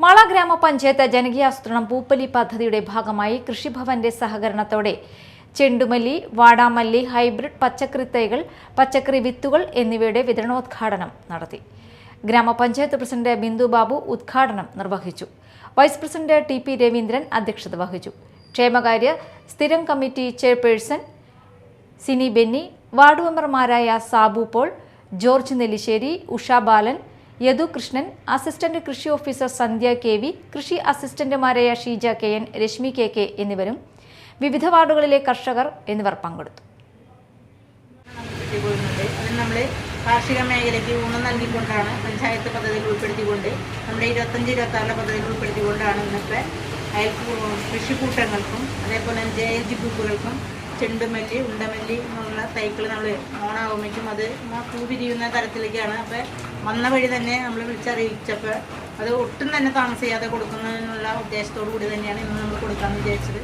മാള ഗ്രാമപഞ്ചായത്ത് ജനകീയാസൂത്രണം പൂപ്പലി പദ്ധതിയുടെ ഭാഗമായി കൃഷിഭവന്റെ സഹകരണത്തോടെ ചെണ്ടുമല്ലി വാടാമല്ലി ഹൈബ്രിഡ് പച്ചക്കറി തൈകൾ പച്ചക്കറി വിത്തുകൾ എന്നിവയുടെ വിതരണോദ്ഘാടനം നടത്തി. ഗ്രാമപഞ്ചായത്ത് പ്രസിഡന്റ് ബിന്ദു ബാബു ഉദ്ഘാടനം നിർവഹിച്ചു. Vice president T P Raveendran അധ്യക്ഷത വഹിച്ചു. ക്ഷേമകാര്യ സ്ഥിരം committee chairperson Sini Benny ward മെമ്പർമാരായ സാബു പോൾ ജോർജ് നെല്ലിശ്ശേരി ഉഷ ബാലൻ യദു കൃഷ്ണൻ അസിസ്റ്റന്റ് കൃഷി ഓഫീസർ സന്ധ്യ കെ വി കൃഷി അസിസ്റ്റന്റുമാരായ Sheeja K N Reshmi K K എന്നിവരും വിവിധ വാർഡുകളിലെ കർഷകർ എന്നിവർ പങ്കെടുത്തു. നമ്മൾ കാർഷിക മേഖലയ്ക്ക് ഊന്നൽ നൽകിക്കൊണ്ടാണ് പഞ്ചായത്ത് പദ്ധതിയിൽ ഉൾപ്പെടുത്തിക്കൊണ്ട് നമ്മുടെ ഇരുപത്തഞ്ച് ഇരുപത്താറിലെ പദ്ധതിയിൽ ഉൾപ്പെടുത്തിക്കൊണ്ടാണ് ഇന്നത്തെ അയൽ കൃഷിക്കൂട്ടങ്ങൾക്കും അതേപോലെ ജെ എൽ ജി ഗ്രൂപ്പുകൾക്കും ചെണ്ടുമല്ലി ഉണ്ടമല്ലി എന്നുള്ള തൈക്കൾ നമ്മൾ ഓണാകുമ്പോഴേക്കും അത് പൂ പിരിയുന്ന തരത്തിലേക്കാണ്. അപ്പോൾ വന്ന വഴി തന്നെ നമ്മൾ വിളിച്ചറിയിച്ചപ്പോൾ അത് ഒട്ടും തന്നെ താമസിയാതെ കൊടുക്കുന്നതിനുള്ള ഉദ്ദേശത്തോടു കൂടി തന്നെയാണ് ഇന്ന് നമ്മൾ കൊടുക്കാമെന്ന് വിചാരിച്ചത്.